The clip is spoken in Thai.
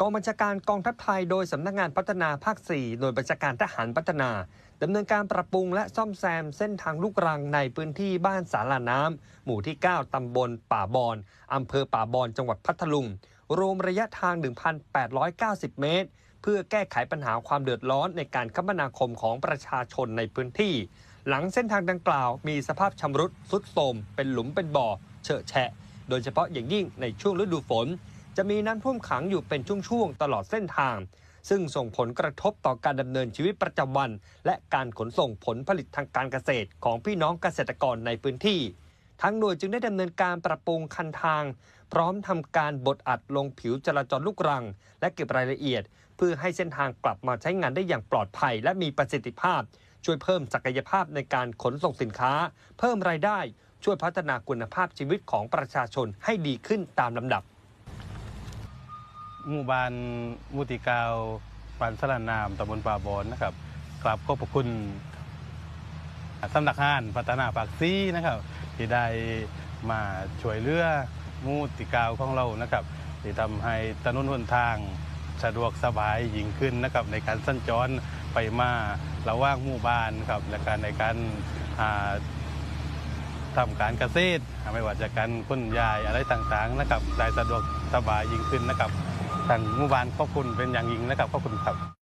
กองบัญชาการกองทัพไทยโดยสำนักงานพัฒนาภาค 4 หน่วยบัญชาการทหารพัฒนาดำเนินการปรับปรุงและซ่อมแซมเส้นทางลูกรังในพื้นที่บ้านสาราน้ำหมู่ที่ 9 ตำบลป่าบอนอำเภอป่าบอนจังหวัดพัทลุง รวมระยะทาง 1,890 เมตร เพื่อแก้ไขปัญหาความเดือดร้อนในการคมนาคมของประชาชนในพื้นที่ หลังเส้นทางดังกล่าวมีสภาพชำรุดทรุดโทรมเป็นหลุมเป็นบ่อเฉอะแฉะ โดยเฉพาะอย่างยิ่งในช่วงฤดูฝน จะมีน้ำท่วมขังอยู่เป็นช่วงๆตลอดเส้นทาง ซึ่งส่งผลกระทบต่อการดำเนินชีวิตประจำวัน และการขนส่งผลผลิตทางการเกษตรของพี่น้องเกษตรกรในพื้นที่ทั้งหน่วยจึงได้ดำเนินการปรับปรุงคันทาง พร้อมทำการบดอัดลงผิวจราจรลูกรัง และเก็บรายละเอียด เพื่อให้เส้นทางกลับมาใช้งานได้อย่างปลอดภัย และมีประสิทธิภาพ ช่วยเพิ่มศักยภาพในการขนส่งสินค้า เพิ่มรายได้ ช่วยพัฒนาคุณภาพชีวิตของประชาชนให้ดีขึ้นตามลำดับ หมู่บ้านมุติกาวปันสลานามตำบลป่าบอนนะครับกราบขอบพระคุณสำนักงานพัฒนาปากซีนะครับ ที่ได้มาช่วยเหลือมูติกาวของเรานะครับที่ทำให้ถนนหนทางสะดวกสบายยิ่งขึ้นนะครับ ในการสัญจรไปมาระหว่างหมู่บ้านครับและการในการอ่าทำการเกษตรไม่ว่าจะการพ่นยายอะไรต่างๆนะครับได้สะดวกสบายยิ่งขึ้นนะครับ ทางหมู่บ้านขอบคุณเป็นอย่างยิ่งนะครับขอบคุณครับ